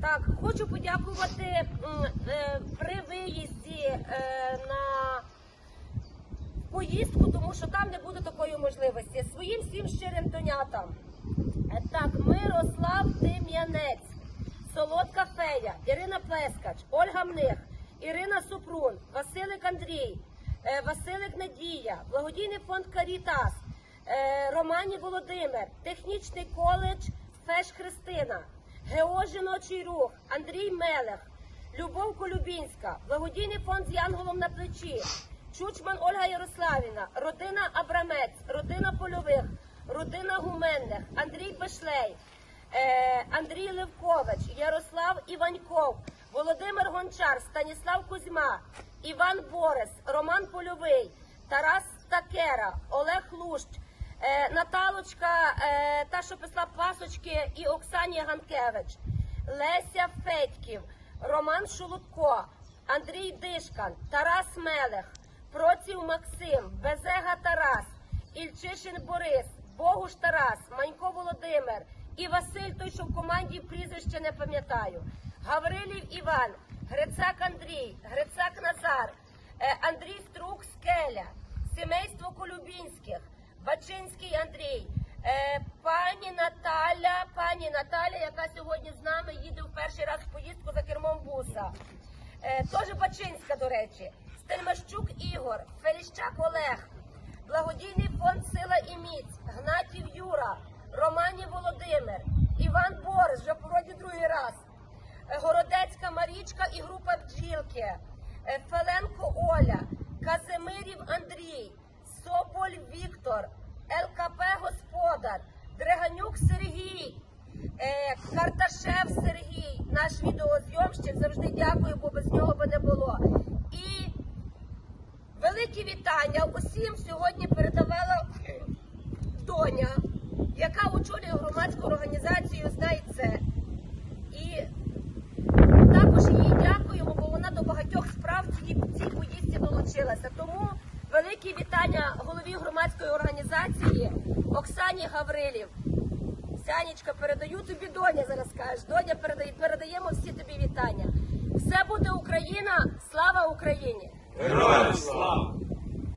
Так, хочу подякувати е, при виїзді е, на поїздку, тому що там не буде такої можливості. Своїм всім щирим донятам. Е, Так, Мирослав Дем'янець, Солодка Фея, Ірина Плескач, Ольга Мних, Ірина Супрун, Василик Андрій, Василик Надія, благодійний фонд Карітас, Романі Володимир, технічний коледж Феш Христина, ГЕО Жіночий рух, Андрій Мелех, Любов Колюбінська, благодійний фонд з Янголом на плечі, Чучман Ольга Ярославівна, родина Абрамець, родина Польових, родина Гуменних, Андрій Бешлей, е, Андрій Левкович, Ярослав Іваньков, Володимир Гончар, Станіслав Кузьма, Іван Борис, Роман Польовий, Тарас Такера, Олег Лущ, е, Наталочка, е, та, що писала пасочки, і Оксані Ганкевич, Леся Федьків, Роман Шулутко, Андрій Дишкан, Тарас Мелех, Проців Максим, Безега Тарас, Ільчишин Борис, Богуш Тарас, Манько Володимир. І Василь, той, що в команді прізвище не пам'ятаю. Гаврилів Іван, Грицак Андрій, Грицак Назар, е, Андрій Струк Скеля, сімейство Колюбінських, Бачинський Андрій, е, пані Наталя, пані Наталя, яка сьогодні з нами їде в перший раз в поїздку за кермом буса. Е, Теж Бачинська, до речі, Стельмащук Ігор, Феліщак Олег, благодійний фонд Сила і Міць, Гнатів Юра, Романів Володимир, Іван Борис, вже по роді другий раз, Е, Городецька Марічка і група бджілки, Феленко Оля, Казимирів Андрій, Карташев Сергій, наш відеозйомщик. Завжди дякую, бо без нього би не було. І великі вітання усім сьогодні передавала доня, яка очолює громадську організацію Знай це. І також їй дякуємо, бо вона до багатьох справ цій поїздці долучилася. Тому великі вітання голові громадської організації Оксані Гаврилів. Сянечка, передаю тобі доня зараз кажеш. Доня передає, передаємо всі тобі вітання. Все буде Україна, слава Україні! Героям слава!